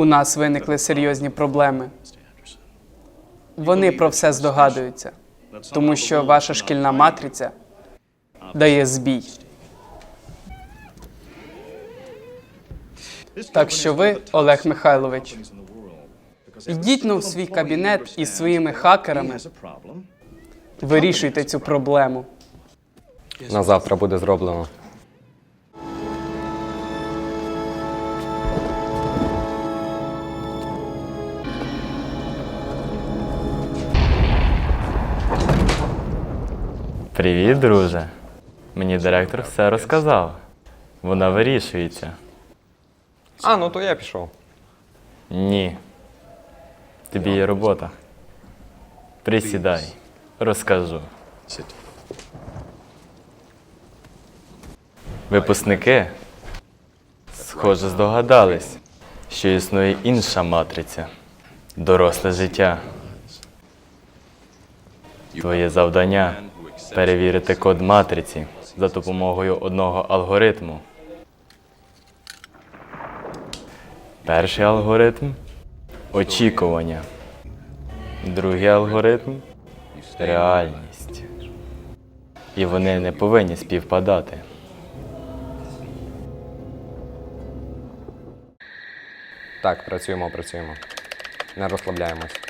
у нас виникли серйозні проблеми. Вони про все здогадуються, тому що ваша шкільна матриця дає збій. Так що ви, Олег Михайлович, йдіть ну в свій кабінет із своїми хакерами, вирішуйте цю проблему. На завтра буде зроблено. Привіт, друже. Мені директор все розказав. Вона вирішується. А, ну то я пішов. Ні. Тобі є робота. Присідай, розкажу. Випускники, схоже, здогадались, що існує інша матриця доросле життя. Твоє завдання перевірити код матриці за допомогою одного алгоритму. Перший алгоритм очікування. Другий алгоритм реальність. І вони не повинні співпадати. Так, працюємо, працюємо. Не розслабляємось.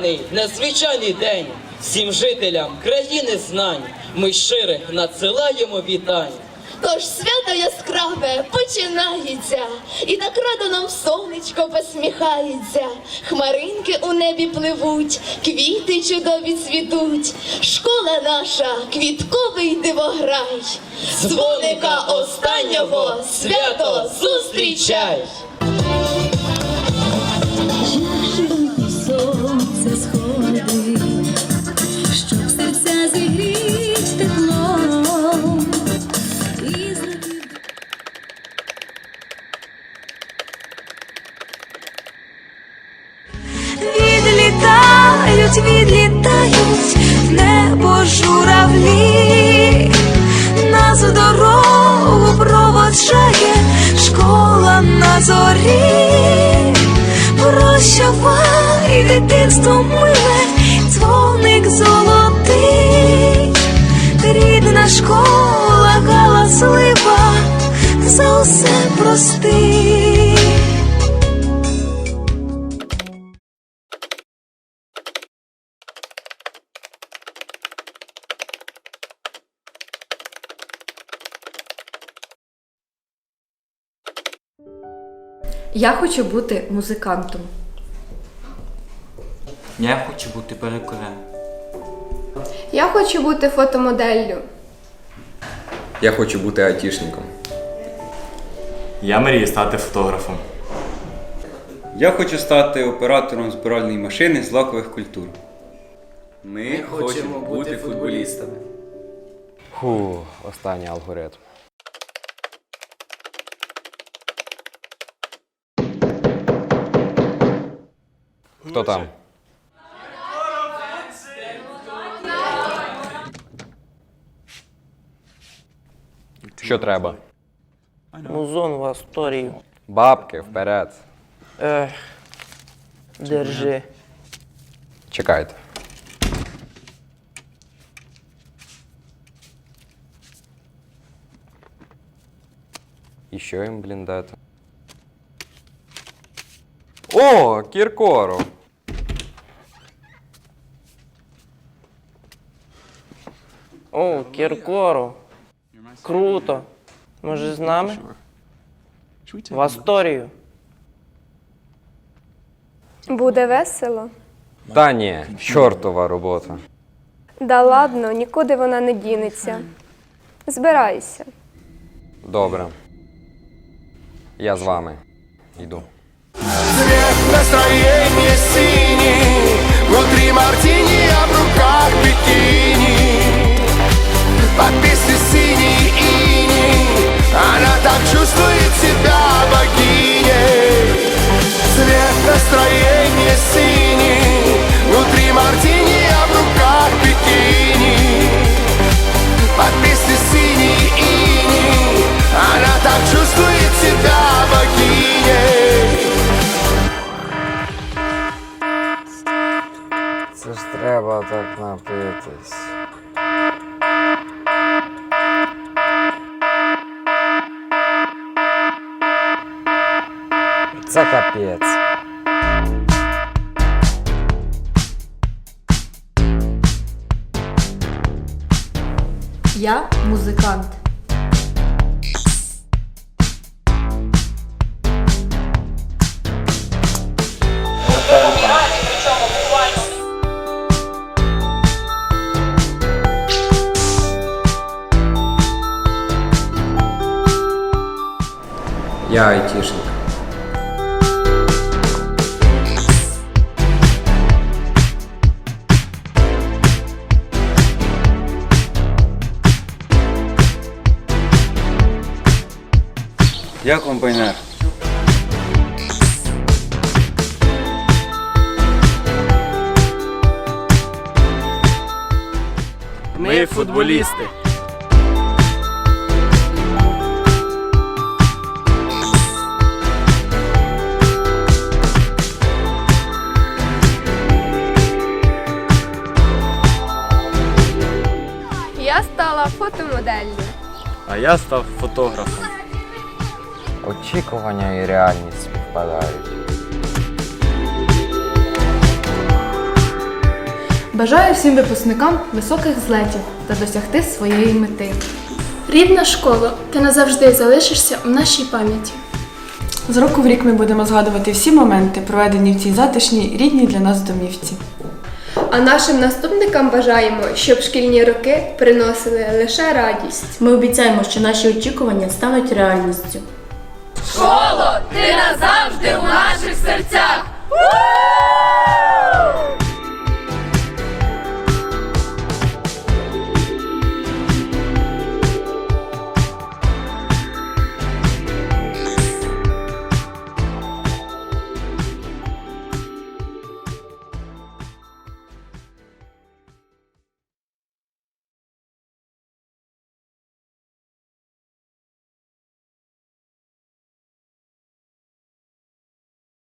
весняний, незвичайний день всім жителям країни знань. Ми щирих надсилаємо вітань. Тож свято яскраве починається, і радо нам сонечко посміхається. Хмаринки у небі пливуть, квіти чудові цвітуть. Школа наша, квітковий дивограй. Дзвоника останнього свято зустрічай! Сонце сходить, щоб серця зігріть Відлітають, відлітають в небо журавлі, нас проводжає школа на зорі. Прощавай, дитинство миле, дзвоник золотий, рідна школа галаслива, за усе прости. Я хочу бути музикантом. Я хочу бути перекорем. Я хочу бути фотомоделлю. Я хочу бути айтішником. Я мрію стати фотографом. Я хочу стати оператором збиральної машини з лакових культур. Ми хочемо бути футболістами. Фу, останній алгоритм. Хто там? Що треба? Музон в Асторію. Бабки, вперед. Ех, держи. Чекайте. І що їм, блін, дати? О, Кіркоров! О, Кіркору. Круто. Може з нами? В Асторію. Буде весело. Та ні, чортова робота. Да ладно, нікуди вона не дінеться. Збирайся. Добре. Я з вами. Йду. Цвет настроения синий напитись. Це капець. Я музикант. Я айтішник. Я комбайнер. Ми футболісти. А я став фотографом. Очікування і реальність співпадають. Бажаю всім випускникам високих злетів та досягти своєї мети. Рідна школа, ти назавжди залишишся у нашій пам'яті. З року в рік ми будемо згадувати всі моменти, проведені в цій затишній рідній для нас домівці. А нашим наступникам бажаємо, щоб шкільні роки приносили лише радість. Ми обіцяємо, що наші очікування стануть реальністю. Школо, ти назавжди у наших серцях!